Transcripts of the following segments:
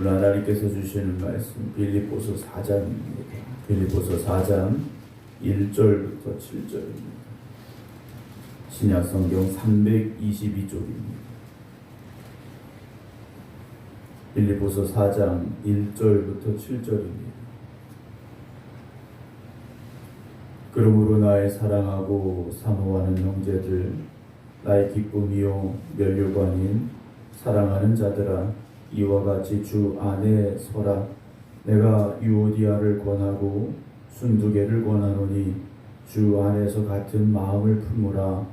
오늘 하나님께서 주시는 말씀 빌립보서 4장입니다. 빌립보서 4장 1절부터 7절입니다. 신약 성경 322쪽입니다. 빌립보서 4장 1절부터 7절입니다. 그러므로 나의 사랑하고 사모하는 형제들 나의 기쁨이요 면류관인 사랑하는 자들아 이와 같이 주 안에 서라. 내가 유오디아를 권하고 순두개를 권하노니 주 안에서 같은 마음을 품으라.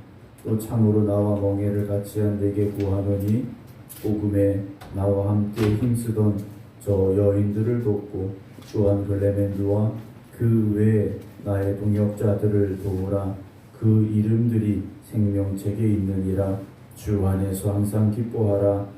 또 참으로 나와 멍에를 같이 한 내게 구하노니 복음에 나와 함께 힘쓰던 저 여인들을 돕고 또한 글레멘드와 그 외에 나의 동역자들을 도우라. 그 이름들이 생명책에 있느니라. 주 안에서 항상 기뻐하라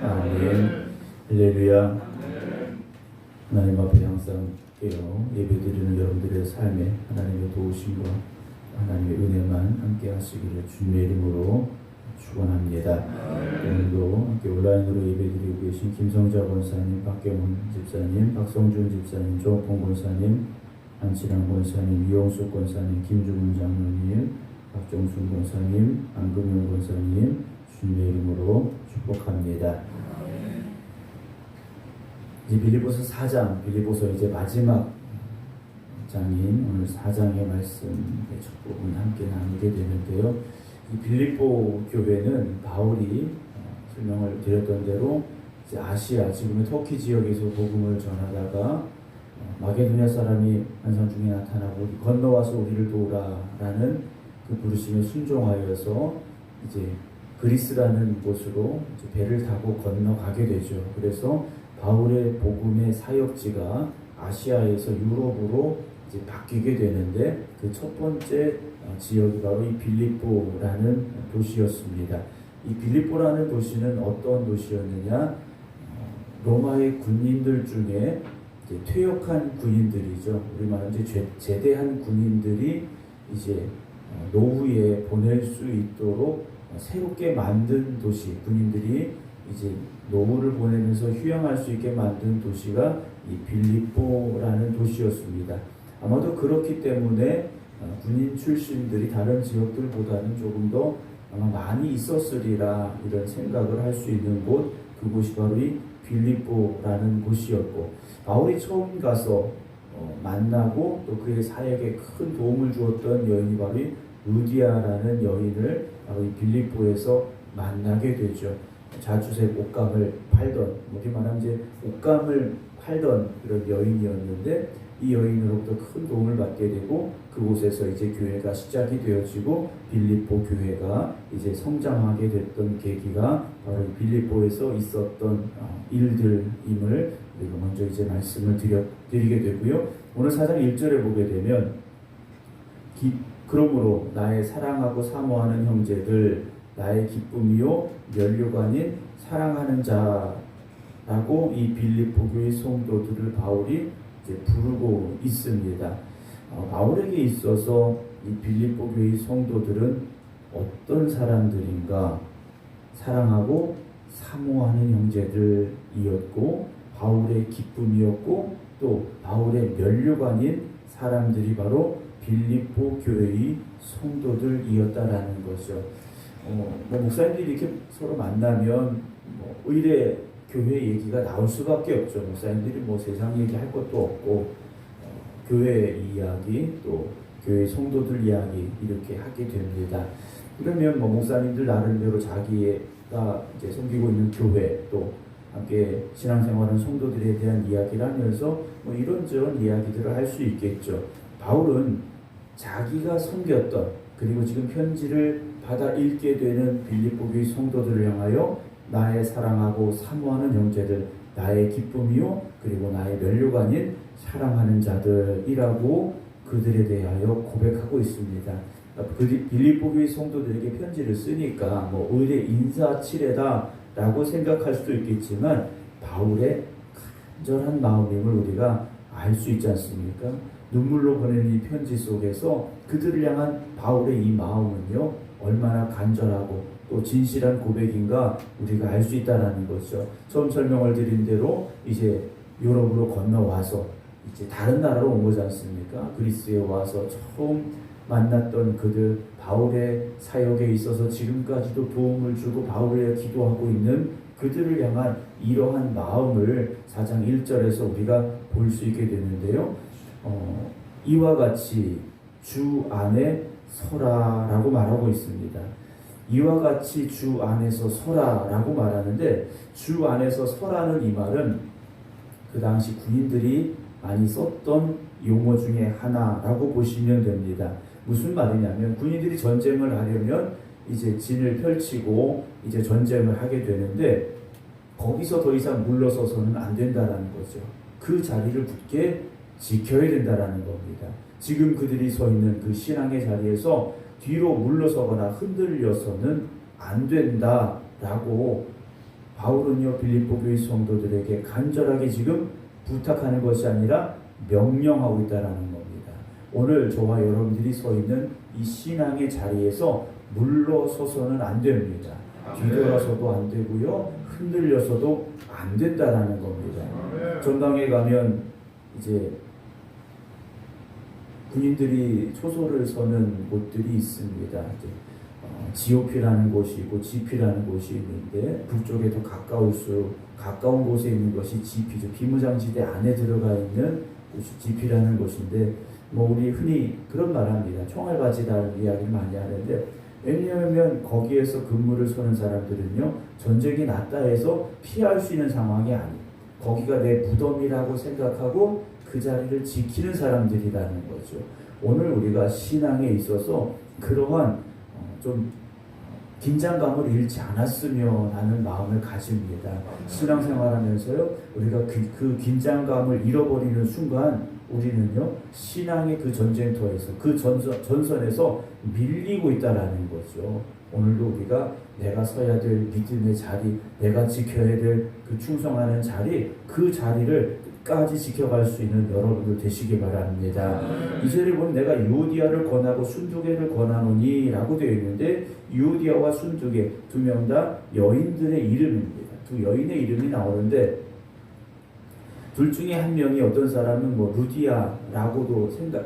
아멘 할렐루야 하나님 앞에 항상 깨어 예배드리는 여러분들의 삶에 하나님의 도우심과 하나님의 은혜만 함께 하시기를 주님의 이름으로 축원합니다. 오늘도 함께 온라인으로 예배드리고 계신 김성자 권사님, 박경훈 집사님, 박성준 집사님, 조홍 권사님, 한신환 권사님, 이용수 권사님, 김주문 장로님, 박정순 권사님, 안금영 권사님 주님의 이름으로 축복합니다. 이제 빌리보서 4장, 빌리보서 이제 마지막 장인 오늘 4장의 말씀의 첫 부분 함께 나누게 되는데요. 이 빌립보 교회는 바울이 어, 설명을 드렸던 대로 이제 아시아 지금의 터키 지역에서 복음을 전하다가 어, 마게도냐 사람이 환상 중에 나타나고 건너와서 우리를 도우라라는 그 부르심에 순종하여서 이제 그리스라는 곳으로 배를 타고 건너가게 되죠. 그래서 바울의 복음의 사역지가 아시아에서 유럽으로 이제 바뀌게 되는데 그 첫 번째 어, 지역이 바로 이 빌립보라는 도시였습니다. 이 빌립보라는 도시는 어떤 도시였느냐? 어, 로마의 군인들 중에 퇴역한 군인들이죠. 우리 말로 이제 제- 제대한 군인들이 이제 어, 노후에 보낼 수 있도록 어, 새롭게 만든 도시 군인들이 이제 노후를 보내면서 휴양할 수 있게 만든 도시가 이 빌립보라는 도시였습니다. 아마도 그렇기 때문에 어, 군인 출신들이 다른 지역들보다는 조금 더 아마 많이 있었으리라 이런 생각을 할 수 있는 곳 그곳이 바로 이 빌립보라는 곳이었고 바울이 처음 가서 어, 만나고 또 그의 사역에 큰 도움을 주었던 여인이 바로 이 루디아라는 여인을 이 빌립보에서 만나게 되죠. 자주색 옷감을 팔던 어디 말하면 이제 옷감을 팔던 그런 여인이었는데 이 여인으로부터 큰 도움을 받게 되고 그곳에서 이제 교회가 시작이 되어지고 빌립보 교회가 이제 성장하게 됐던 계기가 바로 이 빌립보에서 있었던 어, 일들임을 우리가 먼저 이제 말씀을 드려, 드리게 되고요. 오늘 사장 1절에 보게 되면 기, 그러므로 나의 사랑하고 사모하는 형제들 나의 기쁨이요 면류관인 사랑하는 자라고 이 빌립보 교회 성도들을 바울이 이제 부르고 있습니다. 어, 바울에게 있어서 이 빌립보 교회 성도들은 어떤 사람들인가 사랑하고 사모하는 형제들이었고 바울의 기쁨이었고 또 바울의 면류관인 사람들이 바로 빌립보 교회의 성도들이었다라는 거죠. 어, 뭐 목사님들이 이렇게 서로 만나면 뭐 의례 교회 얘기가 나올 수밖에 없죠. 목사님들이 뭐 세상 얘기할 것도 없고 어, 교회 이야기 또 교회 성도들 이야기 이렇게 하게 됩니다. 그러면 뭐 목사님들 나름대로 자기가 이제 섬기고 있는 교회 또 함께 신앙생활하는 성도들에 대한 이야기를 하면서 뭐 이런저런 이야기들을 할 수 있겠죠. 바울은 자기가 섬겼던 그리고 지금 편지를 받아 읽게 되는 빌립보 교회 성도들을 향하여 나의 사랑하고 사모하는 형제들 나의 기쁨이요 그리고 나의 아닌 사랑하는 자들이라고 그들에 대하여 고백하고 있습니다. 그 빌립보 교회 성도들에게 편지를 쓰니까 뭐 의뢰 인사치레다라고 생각할 수도 있겠지만 바울의 간절한 마음임을 우리가 알 수 있지 않습니까? 눈물로 보내는 이 편지 속에서 그들을 향한 바울의 이 마음은요 얼마나 간절하고 또 진실한 고백인가 우리가 알 수 있다라는 거죠. 처음 설명을 드린 대로 이제 유럽으로 건너와서 이제 다른 나라로 온 거지 않습니까? 그리스에 와서 처음 만났던 그들 바울의 사역에 있어서 지금까지도 도움을 주고 바울에 기도하고 있는 그들을 향한 이러한 마음을 4장 1절에서 우리가 볼 수 있게 되는데요. 어, 이와 같이 주 안에 서라라고 말하고 있습니다. 이와 같이 주 안에서 서라라고 말하는데 주 안에서 서라는 이 말은 그 당시 군인들이 많이 썼던 용어 중에 하나라고 보시면 됩니다. 무슨 말이냐면 군인들이 전쟁을 하려면 이제 진을 펼치고 이제 전쟁을 하게 되는데 거기서 더 이상 물러서서는 안 된다라는 거죠. 그 자리를 굳게 지켜야 된다라는 겁니다. 지금 그들이 서 있는 그 신앙의 자리에서 뒤로 물러서거나 흔들려서는 안 된다라고 바울은요 빌립보 교회 성도들에게 간절하게 지금 부탁하는 것이 아니라 명령하고 있다라는 겁니다. 오늘 저와 여러분들이 서 있는 이 신앙의 자리에서 물러서서는 안 됩니다. 뒤돌아서도 안 되고요. 흔들려서도 안 된다라는 겁니다. 전방에 가면 이제 군인들이 초소를 서는 곳들이 있습니다. 어, 지오피라는 곳이 있고 지피라는 곳이 있는데 북쪽에 더 가까울 수 가까운 곳에 있는 것이 지피죠. 비무장지대 안에 들어가 있는 곳이 지피라는 곳인데 뭐 우리 흔히 그런 말합니다. 총알 바지다는 이야기를 많이 하는데 왜냐하면 거기에서 근무를 서는 사람들은요 전쟁이 났다 해서 피할 수 있는 상황이 아니에요. 거기가 내 무덤이라고 생각하고 그 자리를 지키는 사람들이라는 거죠. 오늘 우리가 신앙에 있어서 그러한 어, 좀 긴장감을 잃지 않았으면 하는 마음을 가집니다. 신앙생활하면서요, 우리가 그, 그 긴장감을 잃어버리는 순간 우리는요 신앙의 그 전쟁터에서 그 전선, 전선에서 밀리고 있다라는 거죠. 오늘도 우리가 내가 서야 될 믿음의 자리, 내가 지켜야 될 그 충성하는 자리, 그 자리를 끝까지 지켜갈 수 있는 여러분들 되시기 바랍니다. 이절에 보면 내가 유디아를 권하고 순두개를 권하노니라고 되어 있는데 유디아와 순두개 두 명 다 여인들의 이름입니다. 두 여인의 이름이 나오는데 둘 중에 한 명이 어떤 사람은 뭐 루디아라고도 생각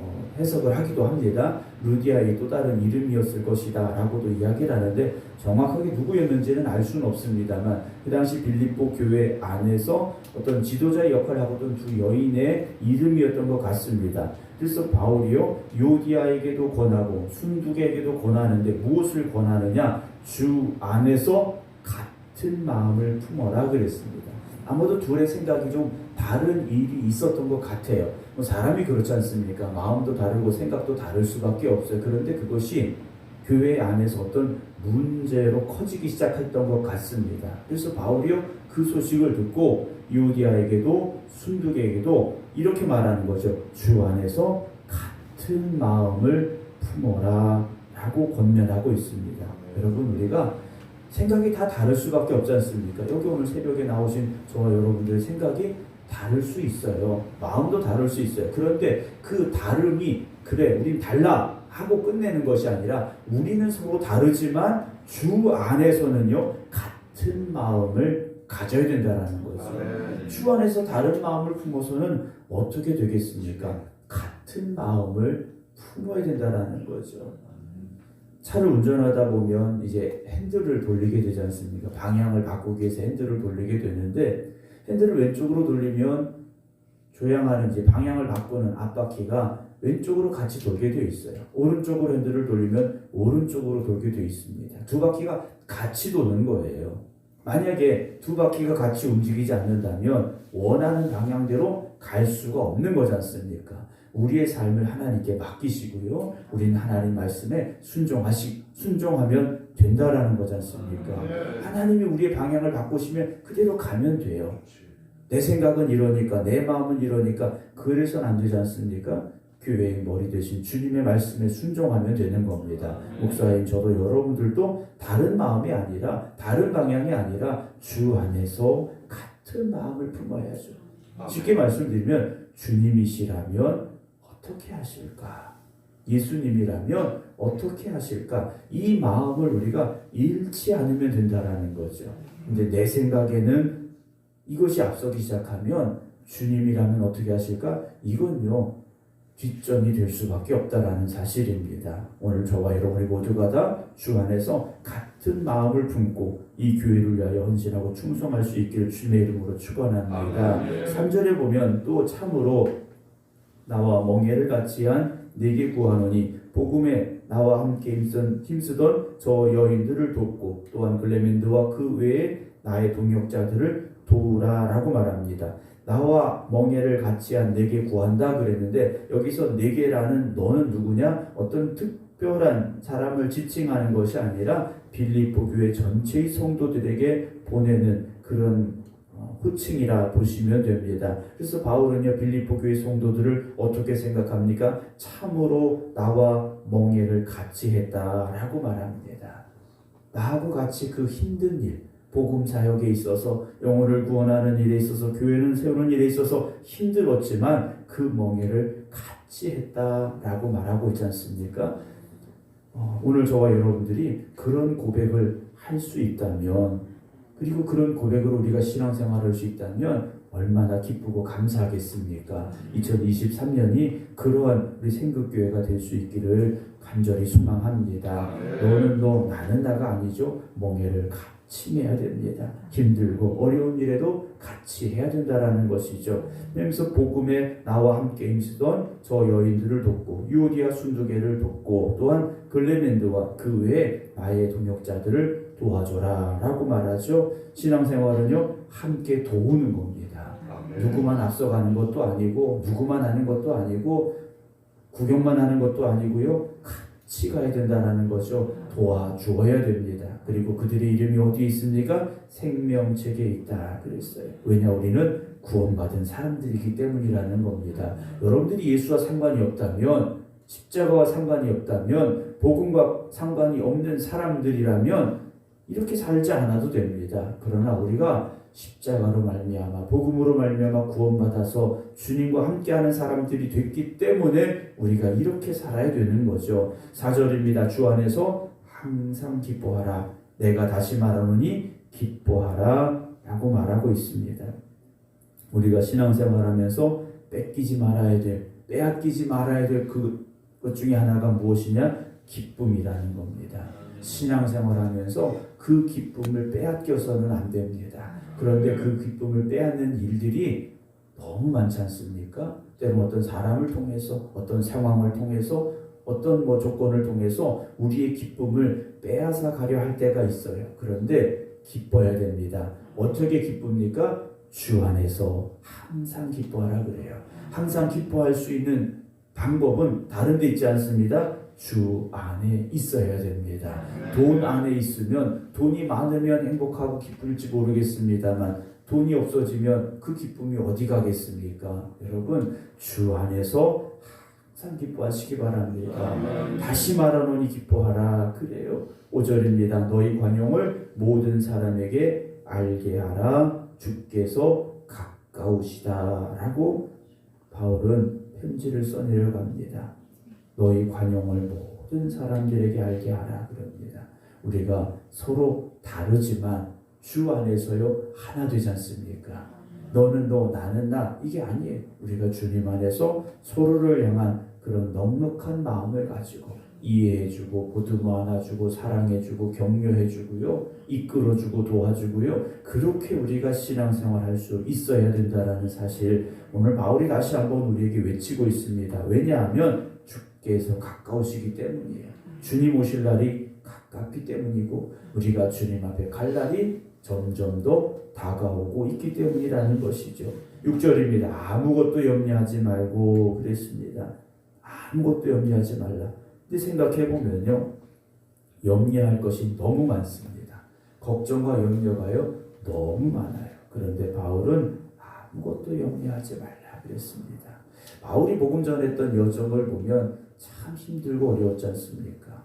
어, 해석을 하기도 합니다. 루디아의 또 다른 이름이었을 것이다라고도 이야기를 하는데 정확하게 누구였는지는 알 수는 없습니다만 그 당시 빌립보 교회 안에서 어떤 지도자의 역할을 하고 있던 두 여인의 이름이었던 것 같습니다. 그래서 바울이요 요디아에게도 권하고 순두개에게도 권하는데 무엇을 권하느냐 주 안에서 같은 마음을 품어라 그랬습니다. 아무도 둘의 생각이 좀 다른 일이 있었던 것 같아요. 뭐 사람이 그렇지 않습니까? 마음도 다르고 생각도 다를 수밖에 없어요. 그런데 그것이 교회 안에서 어떤 문제로 커지기 시작했던 것 같습니다. 그래서 바울이요 그 소식을 듣고 유디아에게도 순두개에게도 이렇게 말하는 거죠. 주 안에서 같은 마음을 품어라 라고 권면하고 있습니다. 여러분 우리가 생각이 다 다를 수밖에 없지 않습니까? 여기 오늘 새벽에 나오신 저와 여러분들의 생각이 다를 수 있어요. 마음도 다를 수 있어요. 그런데 그 다름이 그래 우린 달라 하고 끝내는 것이 아니라 우리는 서로 다르지만 주 안에서는요 같은 마음을 가져야 된다는 거죠. 주 안에서 다른 마음을 품어서는 어떻게 되겠습니까? 같은 마음을 품어야 된다는 거죠. 차를 운전하다 보면 이제 핸들을 돌리게 되지 않습니까? 방향을 바꾸기 위해서 핸들을 돌리게 되는데 핸들을 왼쪽으로 돌리면 조향하는 이제 방향을 바꾸는 앞바퀴가 왼쪽으로 같이 돌게 되어 있어요. 오른쪽으로 핸들을 돌리면 오른쪽으로 돌게 되어 있습니다. 두 바퀴가 같이 도는 거예요. 만약에 두 바퀴가 같이 움직이지 않는다면 원하는 방향대로 갈 수가 없는 거지 않습니까? 우리의 삶을 하나님께 맡기시고요. 우리는 하나님 말씀에 순종하시 순종하면 된다라는 거지 않습니까? 하나님이 우리의 방향을 바꾸시면 그대로 가면 돼요. 내 생각은 이러니까 내 마음은 이러니까 그래서는 안 되지 않습니까? 교회의 머리 대신 주님의 말씀에 순종하면 되는 겁니다. 목사님 저도 여러분들도 다른 마음이 아니라 다른 방향이 아니라 주 안에서 같은 마음을 품어야죠. 쉽게 말씀드리면 주님이시라면 어떻게 하실까? 예수님이라면 어떻게 하실까? 이 마음을 우리가 잃지 않으면 된다라는 거죠. 근데 내 생각에는 이것이 앞서기 시작하면 주님이라면 어떻게 하실까? 이건요 뒷전이 될 수밖에 없다라는 사실입니다. 오늘 저와 여러분이 모두가 다 주 안에서 같은 마음을 품고 이 교회를 위하여 헌신하고 충성할 수 있기를 주님의 이름으로 축원합니다. 3절에 보면 또 참으로 나와 멍에를 같이 한 내게 구하노니 복음에 나와 함께 힘쓰- 힘쓰던 저 여인들을 돕고 또한 글레멘드와 그 외에 나의 동역자들을 도우라라고 말합니다. 나와 멍에를 같이 한 내게 구한다 그랬는데 여기서 내게라는 너는 누구냐? 어떤 특별한 사람을 지칭하는 것이 아니라 빌립보 교회 전체의 성도들에게 보내는 그런 어, 호칭이라 보시면 됩니다. 그래서 바울은요 빌립보 교회 성도들을 어떻게 생각합니까? 참으로 나와 멍에를 같이 했다라고 말합니다. 나하고 같이 그 힘든 일, 복음 사역에 있어서 영혼을 구원하는 일에 있어서 교회는 세우는 일에 있어서 힘들었지만 그 멍에를 같이 했다라고 말하고 있지 않습니까? 어, 오늘 저와 여러분들이 그런 고백을 할 수 있다면 그리고 그런 고백으로 우리가 신앙생활을 할 수 있다면 얼마나 기쁘고 감사하겠습니까? 2023년이 그러한 우리 생극교회가 될 수 있기를 간절히 소망합니다. 너는 너, 나는 나가 아니죠. 멍해를 같이 내야 됩니다. 힘들고 어려운 일에도 같이 해야 된다라는 것이죠. 그래서 복음에 나와 함께 힘쓰던 저 여인들을 돕고 유오디아 순두개를 돕고 또한 글레멘드와 그 외에 나의 동역자들을 도와줘라 라고 말하죠. 신앙생활은요 함께 도우는 겁니다. 누구만 앞서가는 것도 아니고 누구만 하는 것도 아니고 구경만 하는 것도 아니고요 같이 가야 된다라는 거죠. 도와주어야 됩니다. 그리고 그들의 이름이 어디에 있습니까? 생명책에 있다 그랬어요. 왜냐 우리는 구원받은 사람들이기 때문이라는 겁니다. 여러분들이 예수와 상관이 없다면 십자가와 상관이 없다면 복음과 상관이 없는 사람들이라면 이렇게 살지 않아도 됩니다. 그러나 우리가 십자가로 말미암아 복음으로 말미암아 구원받아서 주님과 함께하는 사람들이 됐기 때문에 우리가 이렇게 살아야 되는 거죠. 4절입니다. 주 안에서 항상 기뻐하라. 내가 다시 말하노니 기뻐하라 라고 말하고 있습니다. 우리가 신앙생활하면서 뺏기지 말아야 될, 빼앗기지 말아야 될 그것 중에 하나가 무엇이냐? 기쁨이라는 겁니다. 신앙생활하면서 그 기쁨을 빼앗겨서는 안 됩니다. 그런데 그 기쁨을 빼앗는 일들이 너무 많지 않습니까? 때로 어떤 사람을 통해서, 어떤 상황을 통해서, 어떤 뭐 조건을 통해서 우리의 기쁨을 빼앗아 가려 할 때가 있어요. 그런데 기뻐야 됩니다. 어떻게 기쁩니까? 주 안에서 항상 기뻐하라 그래요. 항상 기뻐할 수 있는 방법은 다른 데 있지 않습니다. 주 안에 있어야 됩니다. 돈 안에 있으면 돈이 많으면 행복하고 기쁠지 모르겠습니다만 돈이 없어지면 그 기쁨이 어디 가겠습니까? 여러분 주 안에서 항상 기뻐하시기 바랍니다. 다시 말하노니 기뻐하라 그래요. 5절입니다. 너희 관용을 모든 사람에게 알게 하라 주께서 가까우시다라고 바울은 편지를 써내려갑니다. 너희 관용을 모든 사람들에게 알게 하라 그럽니다. 우리가 서로 다르지만 주 안에서요 하나 되지 않습니까? 너는 너 나는 나 이게 아니에요. 우리가 주님 안에서 서로를 향한 그런 넉넉한 마음을 가지고 이해해주고 보듬어 안아주고 사랑해주고 격려해주고요 이끌어주고 도와주고요 그렇게 우리가 신앙생활할 수 있어야 된다라는 사실 오늘 바울이 다시 한번 우리에게 외치고 있습니다. 왜냐하면 주께서 가까우시기 때문이에요. 주님 오실 날이 가깝기 때문이고 우리가 주님 앞에 갈 날이 점점 더 다가오고 있기 때문이라는 것이죠. 6절입니다. 아무것도 염려하지 말고 그랬습니다. 아무것도 염려하지 말라. 근데 생각해 보면요. 염려할 것이 너무 많습니다. 걱정과 염려가요 너무 많아요. 그런데 바울은 아무것도 염려하지 말라 그랬습니다. 바울이 복음 전했던 여정을 보면 참 힘들고 어려웠지 않습니까?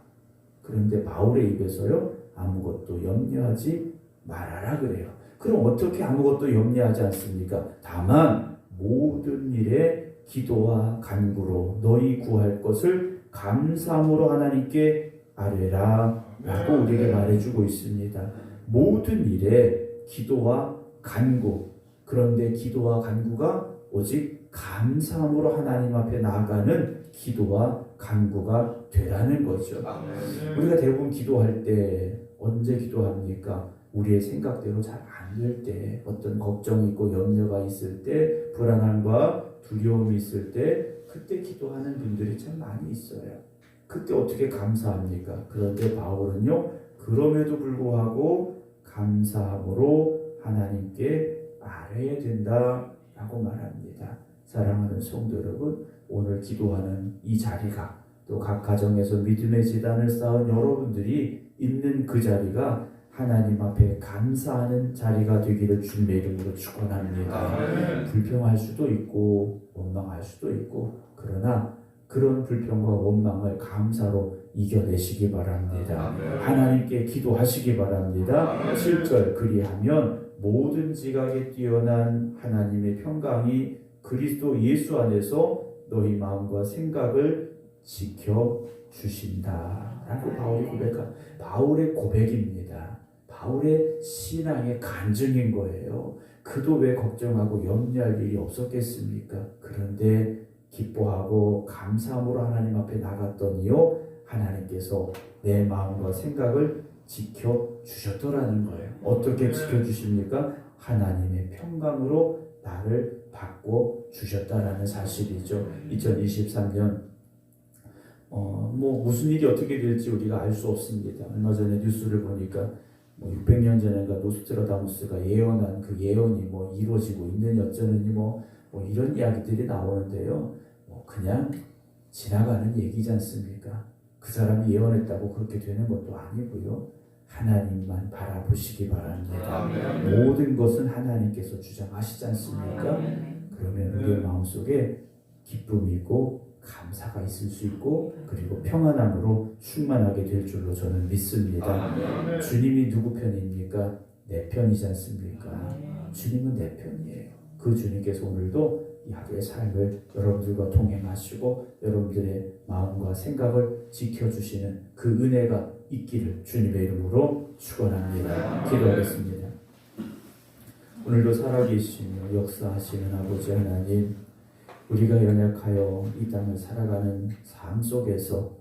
그런데 바울의 입에서요 아무것도 염려하지 말아라 그래요. 그럼 어떻게 아무것도 염려하지 않습니까? 다만 모든 일에 기도와 간구로 너희 구할 것을 감사함으로 하나님께 아뢰라 라고 우리에게 말해주고 있습니다. 모든 일에 기도와 간구 그런데 기도와 간구가 오직 감사함으로 하나님 앞에 나아가는 기도와 간구가 되라는 거죠. 우리가 대부분 기도할 때 언제 기도합니까? 우리의 생각대로 잘 안 될 때, 어떤 걱정이 있고 염려가 있을 때, 불안함과 두려움이 있을 때, 그때 기도하는 분들이 참 많이 있어요. 그때 어떻게 감사합니까? 그런데 바울은요, 그럼에도 불구하고 감사함으로 하나님께 아뢰야 된다라고 말합니다. 사랑하는 성도 여러분, 오늘 기도하는 이 자리가 또 각 가정에서 믿음의 재단을 쌓은 여러분들이 있는 그 자리가 하나님 앞에 감사하는 자리가 되기를 주님의 이름으로 축원합니다. 불평할 수도 있고 원망할 수도 있고 그러나 그런 불평과 원망을 감사로 이겨내시기 바랍니다. 하나님께 기도하시기 바랍니다. 7절 그리하면 모든 지각에 뛰어난 하나님의 평강이 그리스도 예수 안에서 너희 마음과 생각을 지켜 주신다라고 바울이 고백한 바울의 고백입니다. 바울의 신앙의 간증인 거예요. 그도 왜 걱정하고 염려할 일이 없었겠습니까? 그런데 기뻐하고 감사함으로 하나님 앞에 나갔더니요 하나님께서 내 마음과 생각을 지켜 주셨더라는 거예요. 어떻게 지켜 주십니까? 하나님의 평강으로 나를 바꿔 주셨다라는 사실이죠. 2023년 어, 뭐 무슨 일이 어떻게 될지 우리가 알 수 없습니다. 얼마 전에 뉴스를 보니까 뭐 600년 전인가 노스트라다무스가 예언한 그 예언이 뭐 이루어지고 있는 여전히 뭐, 뭐 이런 이야기들이 나오는데요. 뭐 그냥 지나가는 얘기지 않습니까? 그 사람이 예언했다고 그렇게 되는 것도 아니고요. 하나님만 바라보시기 바랍니다. 모든 것은 하나님께서 주장하시지 않습니까? 그러면 우리의 마음속에 기쁨이 있고 감사가 있을 수 있고 그리고 평안함으로 충만하게 될 줄로 저는 믿습니다. 주님이 누구 편입니까? 내 편이지 않습니까? 주님은 내 편이에요. 그 주님께서 오늘도 이 하루의 삶을 여러분들과 동행하시고 여러분들의 마음과 생각을 지켜주시는 그 은혜가 있기를 주님의 이름으로 축원합니다. 기도하겠습니다. 오늘도 살아계시며 역사하시는 아버지 하나님 우리가 연약하여 이 땅을 살아가는 삶 속에서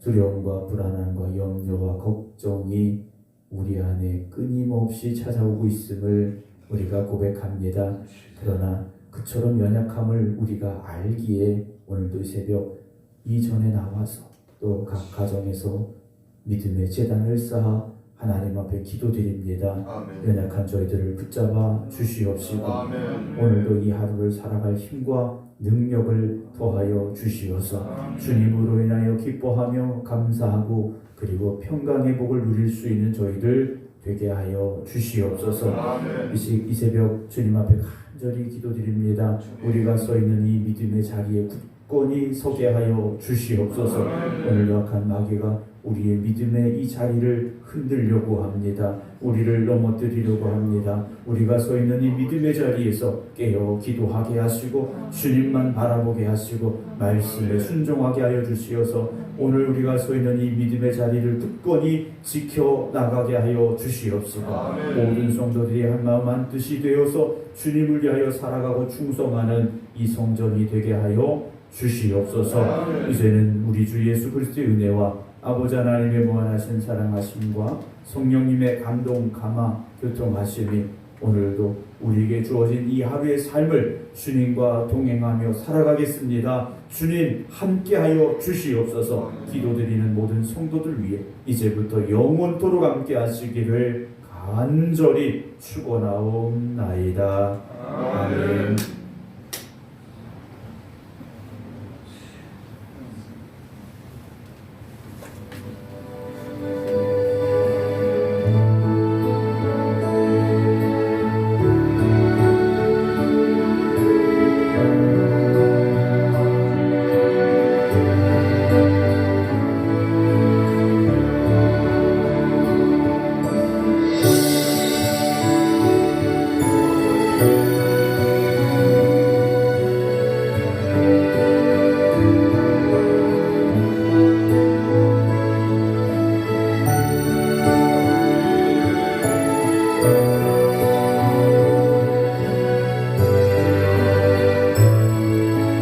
두려움과 불안함과 염려와 걱정이 우리 안에 끊임없이 찾아오고 있음을 우리가 고백합니다. 그러나 그처럼 연약함을 우리가 알기에 오늘도 이 새벽 이전에 나와서 또 각 가정에서 믿음의 재단을 쌓아 하나님 앞에 기도드립니다. 연약한 저희들을 붙잡아 주시옵시고 오늘도 이 하루를 살아갈 힘과 능력을 더하여 주시어서 주님으로 인하여 기뻐하며 감사하고 그리고 평강의 복을 누릴 수 있는 저희들 되게 하여 주시옵소서. 이, 시, 이 새벽 주님 앞에 간절히 기도드립니다. 우리가 서 있는 이 믿음의 자리에 굳건히 서게 하여 주시옵소서. 오늘 약한 마귀가 우리의 믿음의 이 자리를 흔들려고 합니다. 우리를 넘어뜨리려고 합니다. 우리가 서 있는 이 믿음의 자리에서 깨어 기도하게 하시고 주님만 바라보게 하시고 말씀에 순종하게 하여 주시어서 오늘 우리가 서 있는 이 믿음의 자리를 굳건히 지켜 나가게 하여 주시옵소서. 모든 성도들이 한 마음 한 뜻이 되어서 주님을 위하여 살아가고 충성하는 이 성전이 되게 하여 주시옵소서. 이제는 우리 주 예수 그리스도의 은혜와 아버지 하나님의 무한하신 사랑하심과 성령님의 감동, 감화, 교통하심이 오늘도 우리에게 주어진 이 하루의 삶을 주님과 동행하며 살아가겠습니다. 주님 함께하여 주시옵소서. 기도드리는 모든 성도들 위해 이제부터 영원토록 함께 하시기를 간절히 축원하옵나이다. 아멘.